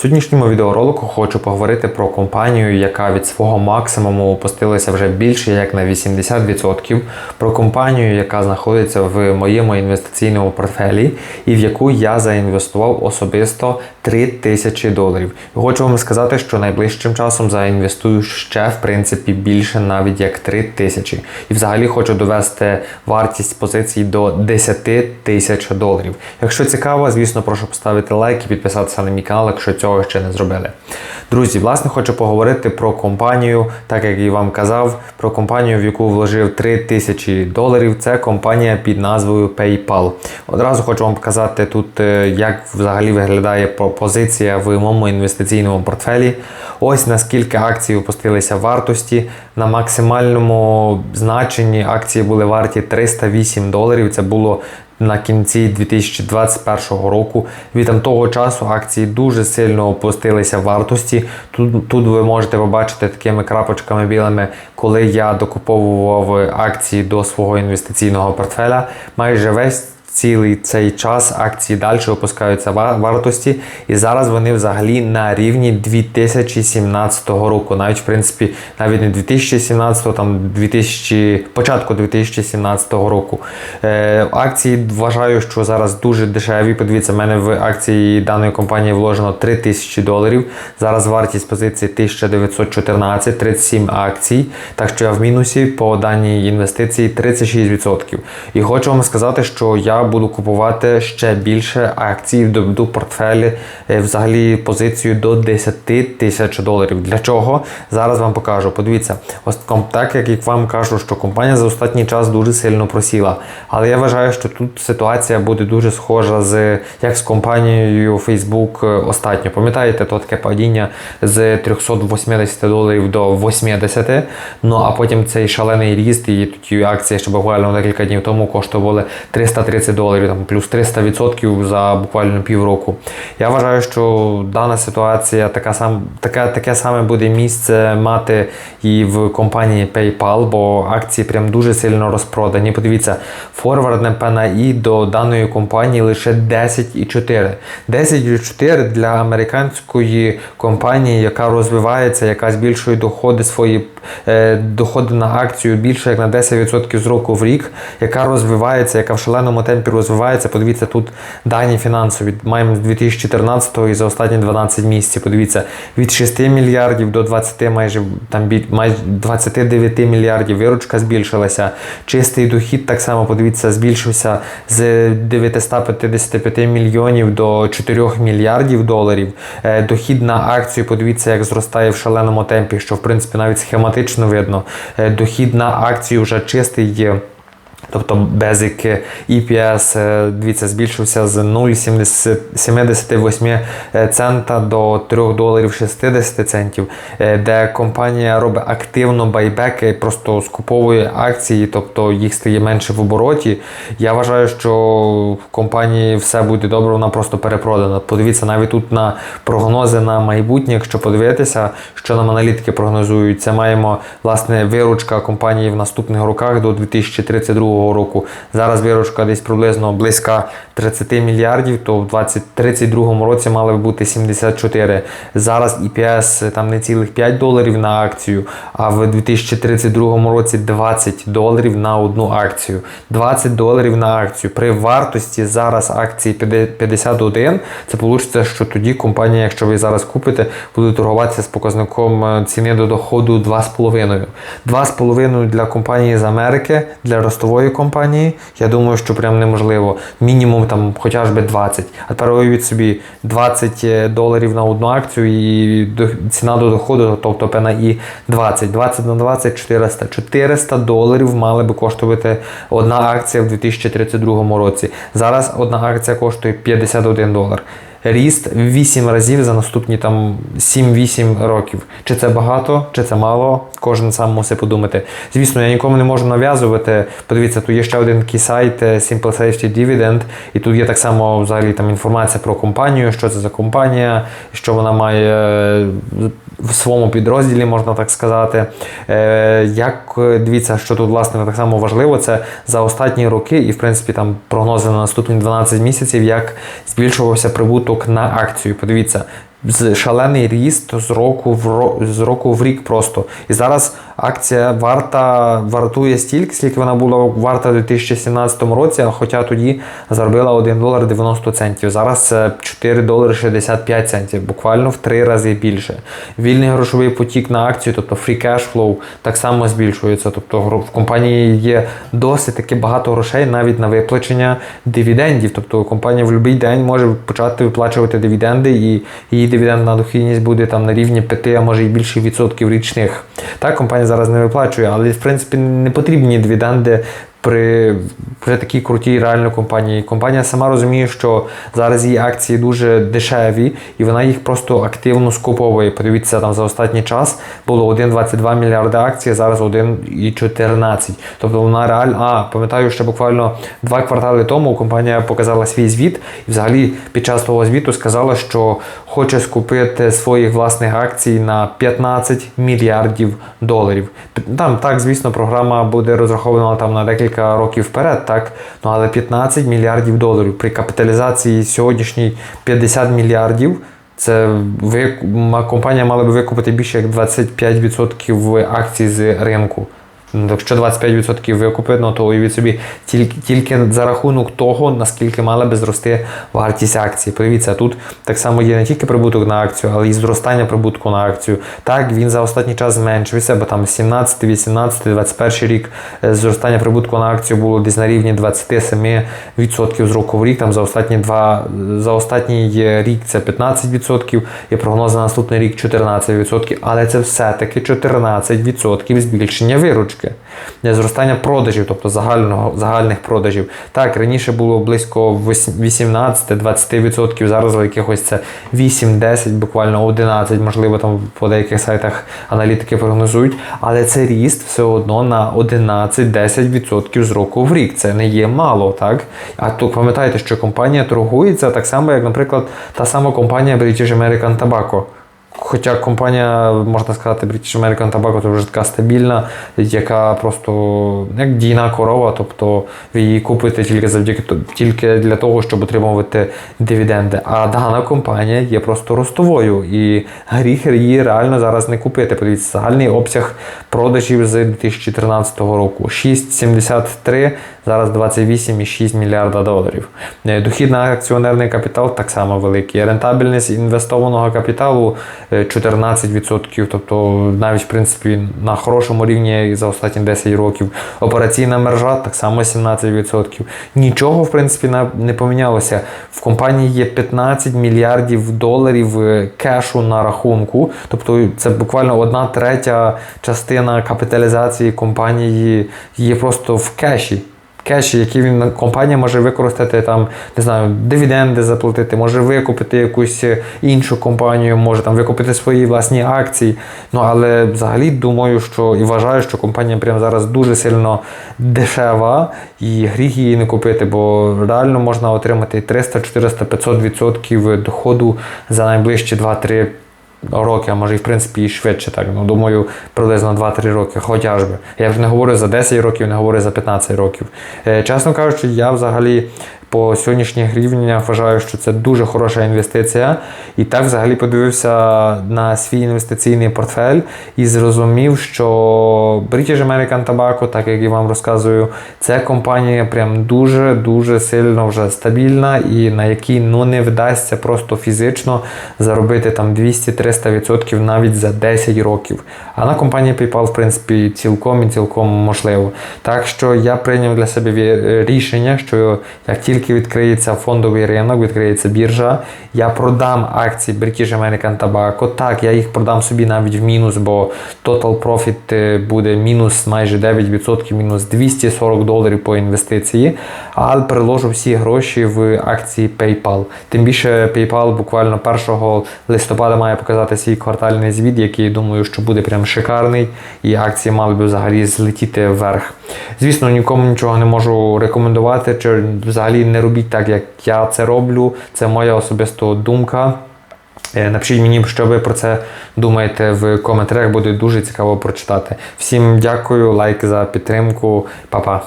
сьогоднішньому відеоролику хочу поговорити про компанію, яка від свого максимуму опустилася вже більше як на 80%, про компанію, яка знаходиться в моєму інвестиційному портфелі, і в яку я заінвестував особисто 3 тисячі доларів. І хочу вам сказати, що найближчим часом заінвестую ще в принципі більше навіть як 3 тисячі. І взагалі хочу довести вартість позицій до 10 тисяч доларів. Якщо цікаво, звісно, прошу поставити лайк і підписатися на мій канал, якщо цього ще не зробили. Друзі, власне, хочу поговорити про компанію, так як і вам казав, про компанію, в яку вложив 3 тисячі доларів. Це компанія під назвою PayPal. Одразу хочу вам показати тут, е, як взагалі виглядає позиція в моєму інвестиційному портфелі. Ось наскільки акції опустилися в вартості. На максимальному значенні акції були варті 308 доларів. Це було на кінці 2021 року. Від того часу акції дуже сильно опустилися в вартості. Тут, тут ви можете побачити такими крапочками білими, коли я докуповував акції до свого інвестиційного портфеля. Майже весь цілий цей час акції далі опускаються вартості, і зараз вони взагалі на рівні 2017 року. Навіть в принципі, навіть не 2017, там 2000, початку 2017 року. Е, Акції вважаю, що зараз дуже дешеві. Подивіться, в мене в акції даної компанії вложено 3000 доларів. Зараз вартість позиції 1914, 37 акцій. Так що я в мінусі по даній інвестиції 36%. І хочу вам сказати, що я буду купувати ще більше акцій, доведу портфелі е, взагалі позицію до 10 тисяч доларів. Для чого? Зараз вам покажу. Подивіться, ось так як я вам кажу, що компанія за останній час дуже сильно просіла. Але я вважаю, що тут ситуація буде дуже схожа з як з компанією Facebook остатньо. Пам'ятаєте, то таке падіння з 380 доларів до 80. Ну а потім цей шалений ріст, і тоді акції ще буквально декілька днів тому коштували 330 доларів, там плюс 300% за буквально півроку. Я вважаю, що дана ситуація така сам, така, таке саме буде місце мати і в компанії PayPal, бо акції прям дуже сильно розпродані. Подивіться, форвардне ПНАІ до даної компанії лише 10,4. 10,4 для американської компанії, яка розвивається, яка збільшує доходи свої е, доходи на акцію більше як на 10% з року в рік, яка розвивається, яка в шаленому темпі розвивається. Подивіться, тут дані фінансові. Маємо з 2014 і за останні 12 місяців. Подивіться, від 6 мільярдів до 20 майже там майже 29 мільярдів виручка збільшилася. Чистий дохід так само, подивіться, збільшився з 955 мільйонів до 4 мільярдів доларів. Е, дохід на акцію, подивіться, як зростає в шаленому темпі, що в принципі навіть схематично видно. Е, дохід на акцію вже чистий є. Тобто Basic EPS, е, дивіться, збільшився з 0,78 цента до 3 доларів 60 центів, е, де компанія робить активно байбеки, просто скуповує акції, тобто їх стає менше в обороті. Я вважаю, що в компанії все буде добре, вона просто перепродана. Подивіться, навіть тут на прогнози на майбутнє, якщо подивитися, що нам аналітики прогнозують, це маємо власне виручка компанії в наступних роках до 2032 року. Зараз виручка десь приблизно близька 30 мільярдів, то в 2032 році мали б бути 74. Зараз EPS там не цілих 5 доларів на акцію, а в 2032 році 20 доларів на одну акцію. 20 доларів на акцію. При вартості зараз акції 51, це вийде, що тоді компанія, якщо ви зараз купите, буде торгуватися з показником е, ціни до доходу 2,5. 2,5 для компанії з Америки, для ростової компанії, я думаю, що прям неможливо. Мінімум там хоча б 20. А тепер уявіть собі 20 е, доларів на одну акцію і ціна до доходу, тобто ПНАІ 20. 20 на 20 400. 400 доларів мали би коштувати одна акція в 2032 році. Зараз одна акція коштує 51 долар ріст в 8 разів за наступні там 7-8 років. Чи це багато, чи це мало, кожен сам мусить подумати. Звісно, я нікому не можу нав'язувати. Подивіться, тут є ще один такий сайт е, Simple Safety Dividend, і тут є так само взагалі там інформація про компанію, що це за компанія, що вона має е, в своєму підрозділі, можна так сказати. Е, як дивіться, що тут власне так само важливо, це за останні роки, і в принципі там прогнози на наступні 12 місяців, як збільшувався прибуток на акцію. Подивіться, шалений ріст з року в ро- з року в рік просто. І зараз акція варта вартує стільки, скільки вона була варта у 2017 році, хоча тоді заробила 1 долар 90 центів. Зараз це 4 долари 65 центів, буквально в 3 рази більше. Вільний грошовий потік на акцію, тобто free cash flow, так само збільшується. Тобто в компанії є досить таки багато грошей навіть на виплачення дивідендів. Тобто компанія в будь-який день може почати виплачувати дивіденди, і її дивідендна дохідність буде там на рівні 5, а може і більше відсотків річних. Так, компанія зараз не виплачує, але в принципі не потрібні дивіденди. При, при такій крутій реально компанії. Компанія сама розуміє, що зараз її акції дуже дешеві, і вона їх просто активно скуповує. Подивіться, там за останній час було 1,22 мільярди акцій, зараз 1,14. Тобто вона реально. А, пам'ятаю, що буквально два квартали тому компанія показала свій звіт, і взагалі під час того звіту сказала, що хоче скупити своїх власних акцій на 15 мільярдів доларів. Там так, звісно, програма буде розрахована там на декілька років вперед, так ну але 15 мільярдів доларів при капіталізації сьогоднішній 50 мільярдів. Це компанія мала би викупити більше як 25% акцій з ринку. Якщо 25% викупить, ну, то уявіть собі тільки, тільки за рахунок того, наскільки мала би зрости вартість акції. Подивіться, тут так само є не тільки прибуток на акцію, але й зростання прибутку на акцію. Так, він за останній час зменшився, бо там 17, 18, 21 рік е, зростання прибутку на акцію було десь на рівні 27% з року в рік. Там за останні два за останній рік це 15%, і прогноз на наступний рік 14%, але це все-таки 14% збільшення виручки. Не Зростання продажів, тобто загального, загальних продажів. Так, раніше було близько 18-20%, зараз за якихось це 8-10, буквально 11, можливо, там по деяких сайтах аналітики прогнозують, але це ріст все одно на 11-10% з року в рік. Це не є мало, так? А то пам'ятайте, що компанія торгується так само, як, наприклад, та сама компанія British American Tobacco. Хоча компанія, можна сказати, British American Tobacco це вже така стабільна, яка просто як дійна корова, тобто ви її купите тільки завдяки тільки для того, щоб отримувати дивіденди. А дана компанія є просто ростовою, і гріх її реально зараз не купити. Подивіться, загальний обсяг продажів з 2013 року 6,73, зараз 28,6 мільярда доларів. Е, Дохід на акціонерний капітал так само великий. Рентабельність інвестованого капіталу 14%, тобто навіть в принципі на хорошому рівні за останні 10 років. Операційна мережа так само 17%. Нічого в принципі не помінялося. В компанії є 15 мільярдів доларів е, кешу на рахунку, тобто це буквально одна третя частина капіталізації компанії є просто в кеші. Кеші, які він компанія може використати там, не знаю, дивіденди заплатити, може викупити якусь е, іншу компанію, може там викупити свої власні акції. Ну але взагалі думаю, що і вважаю, що компанія прямо зараз дуже сильно дешева і гріх її не купити, бо реально можна отримати 300, 400, 500 відсотків доходу за найближчі 2-3 роки, а може і в принципі і швидше так. Ну, думаю, приблизно 2-3 роки, хоча би. Я вже не говорю за 10 років, не говорю за 15 років. Е, чесно кажучи, я взагалі по сьогоднішніх рівнях вважаю, що це дуже хороша інвестиція. І так взагалі подивився на свій інвестиційний портфель і зрозумів, що British American Tobacco, так як я вам розказую, це компанія прям дуже-дуже сильно вже стабільна і на якій ну, не вдасться просто фізично заробити там 200-300% навіть за 10 років. А на компанії PayPal, в принципі, цілком і цілком можливо. Так що я прийняв для себе рішення, що як тільки відкриється фондовий ринок, відкриється біржа, я продам акції British American Tobacco. Так, я їх продам собі навіть в мінус, бо total profit е, буде мінус майже 9%, мінус 240 доларів по інвестиції. Але переложу всі гроші в акції PayPal. Тим більше PayPal буквально 1 листопада має показати свій квартальний звіт, який думаю, що буде прям шикарний, і акції мали би взагалі злетіти вверх. Звісно, нікому нічого не можу рекомендувати, чи взагалі не робіть так, як я це роблю. Це моя особиста думка. Е, Напишіть мені, що ви про це думаєте в коментарях, буде дуже цікаво прочитати. Всім дякую, лайк за підтримку, Па-па.